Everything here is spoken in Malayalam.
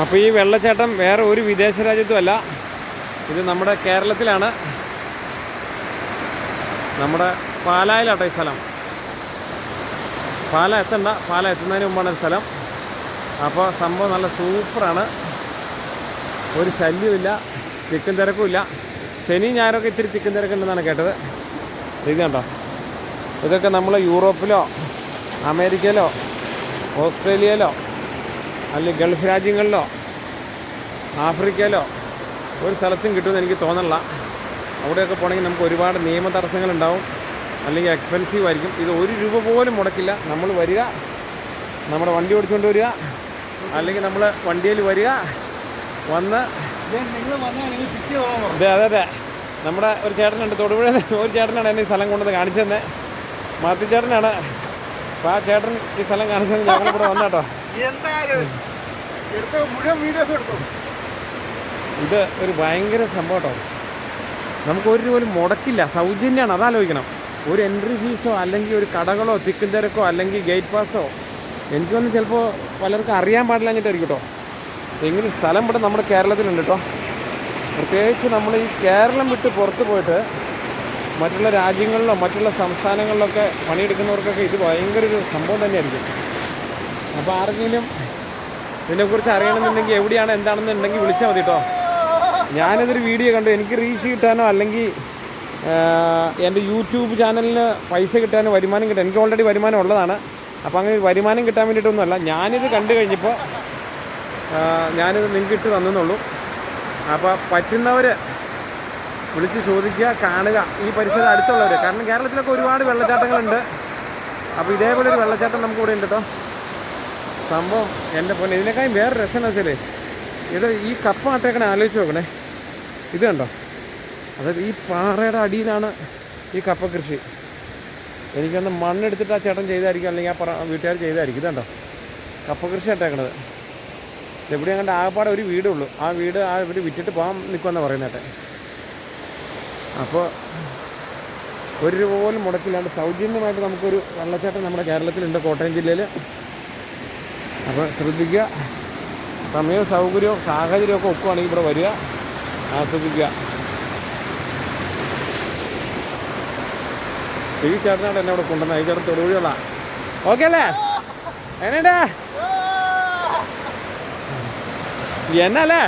അപ്പോൾ ഈ വെള്ളച്ചാട്ടം വേറെ ഒരു വിദേശ രാജ്യത്തുമല്ല ഇത് നമ്മുടെ കേരളത്തിലാണ്. നമ്മുടെ പാലായിലാട്ടോ ഈ സ്ഥലം. പാല എത്തണ്ട. പാല എത്തുന്നതിന് മുമ്പാണ് സ്ഥലം. അപ്പോൾ സംഭവം നല്ല സൂപ്പറാണ്. ഒരു ശല്യമില്ല തിക്കും തിരക്കുമില്ല. ശനി ഞായറൊക്കെ ഇത്തിരി തിക്കും തിരക്കുണ്ടെന്നാണ് കേട്ടത്. ഇത് കണ്ടോ? ഇതൊക്കെ നമ്മൾ യൂറോപ്പിലോ അമേരിക്കയിലോ ഓസ്ട്രേലിയയിലോ അല്ലെങ്കിൽ ഗൾഫ് രാജ്യങ്ങളിലോ ആഫ്രിക്കയിലോ ഒരു സ്ഥലത്തും കിട്ടുമെന്ന് എനിക്ക് തോന്നണില്ല. അവിടെയൊക്കെ പോകണമെങ്കിൽ നമുക്ക് ഒരുപാട് നിയമ തടസ്സങ്ങളുണ്ടാവും. അല്ലെങ്കിൽ എക്സ്പെൻസീവ് ആയിരിക്കും. ഇത് ഒരു രൂപ പോലും മുടക്കില്ല. നമ്മൾ വരിക നമ്മുടെ വണ്ടി ഓടിച്ചുകൊണ്ട് വരിക അല്ലെങ്കിൽ നമ്മൾ വണ്ടിയിൽ വരിക വന്ന് അതെ അതെ അതെ. നമ്മുടെ ഒരു ചേട്ടനുണ്ട് തൊടുപുഴ ഒരു ചേട്ടനാണ് എന്നെ ഈ സ്ഥലം കൊണ്ടുവന്ന് കാണിച്ചു തന്നെ ചേട്ടനാണ്. അപ്പോൾ ആ ചേട്ടൻ ഈ സ്ഥലം കാണിച്ചു ഞങ്ങൾ ഇവിടെ വന്നാട്ടോ ഇത് ഒരു ഭയങ്കര സംഭവം കേട്ടോ. നമുക്ക് ഒരു പോലും മുടക്കില്ല. സൗജന്യമാണ് അതാലോചിക്കണം. ഒരു എൻട്രി ഫീസോ അല്ലെങ്കിൽ ഒരു കടകളോ തിക്കും തിരക്കോ അല്ലെങ്കിൽ ഗേറ്റ് പാസോ എനിക്കൊന്നും ചിലപ്പോൾ പലർക്കും അറിയാൻ പാടില്ല എന്നിട്ടായിരിക്കും കേട്ടോ. എങ്കിലും സ്ഥലം ഇവിടെ നമ്മുടെ കേരളത്തിലുണ്ട് കേട്ടോ. പ്രത്യേകിച്ച് നമ്മൾ ഈ കേരളം വിട്ട് പുറത്ത് പോയിട്ട് മറ്റുള്ള രാജ്യങ്ങളിലോ മറ്റുള്ള സംസ്ഥാനങ്ങളിലൊക്കെ പണിയെടുക്കുന്നവർക്കൊക്കെ ഇത് ഭയങ്കര ഒരു സംഭവം തന്നെയായിരിക്കും. അപ്പോൾ ആർക്കെങ്കിലും ഇതിനെക്കുറിച്ച് അറിയണമെന്നുണ്ടെങ്കിൽ എവിടെയാണ് എന്താണെന്നുണ്ടെങ്കിൽ വിളിച്ചാൽ മതി കേട്ടോ ഞാനിതൊരു വീഡിയോ കണ്ടു. എനിക്ക് റീച്ച് കിട്ടാനോ അല്ലെങ്കിൽ എന്റെ യൂട്യൂബ് ചാനലിന് പൈസ കിട്ടാനോ വരുമാനം കിട്ടാൻ എനിക്ക് ഓൾറെഡി വരുമാനം ഉള്ളതാണ്. അപ്പോൾ അങ്ങനെ വരുമാനം കിട്ടാൻ വേണ്ടിയിട്ടൊന്നുമല്ല. ഞാനിത് കണ്ടു കഴിഞ്ഞപ്പോൾ ഞാനിത് നിങ്ങൾക്ക് ഇട്ട് തന്നെന്നുള്ളൂ. അപ്പോൾ പറ്റുന്നവർ വിളിച്ച് ചോദിക്കുക കാണുക. ഈ പരിസരം അടുത്തുള്ളവർ കാരണം കേരളത്തിലൊക്കെ ഒരുപാട് വെള്ളച്ചാട്ടങ്ങളുണ്ട്. അപ്പോൾ ഇതേപോലെ ഒരു വെള്ളച്ചാട്ടം നമുക്ക് ഇവിടെ ഉണ്ട് കേട്ടോ സംഭവം എന്റെ പൊന്നെ. ഇതിനേക്കാളും വേറെ രസം എന്ന് വെച്ചാൽ ഇത് ഈ കപ്പ നട്ടേക്കണേ ആലോചിച്ച് നോക്കണേ. ഇത് കണ്ടോ? അതായത് ഈ പാറയുടെ അടിയിലാണ് ഈ കപ്പ കൃഷി. എനിക്കൊന്ന് മണ്ണെടുത്തിട്ട് ആ ചേട്ടൻ ചെയ്തായിരിക്കും അല്ലെങ്കിൽ ആ പറ വീട്ടുകാർ ചെയ്തായിരിക്കും. കണ്ടോ? കപ്പ കൃഷി നട്ടേക്കണത് എവിടെ കണ്ട ആകപ്പാടെ ഒരു വീടേ ഉള്ളൂ. ആ വീട് ആ ഇവർ വിറ്റിട്ട് പോകാൻ നിൽക്കുമെന്നാണ് പറയുന്നേട്ടെ അപ്പോൾ ഒരു പോലും മുടക്കില്ലാണ്ട് സൗജന്യമായിട്ട് നമുക്കൊരു വെള്ളച്ചാട്ടം നമ്മുടെ കേരളത്തിലുണ്ട്. കോട്ടയം ജില്ലയിൽ അപ്പോൾ ശ്രദ്ധിക്കുക. സമയവും സൗകര്യവും സാഹചര്യവും ഒക്കെ ഒക്കുവാണെങ്കിൽ ഇവിടെ വരിക. ആസ്വദിക്കുക ഈ ചേട്ടനാണ് എന്നെ ഇവിടെ കൊണ്ടുവന്നത്. ഈ ചേട്ടൻ തൊടുപുഴയുള്ള. ഓക്കെ അല്ലേ? എങ്ങനെയുണ്ട് എന്നല്ലേ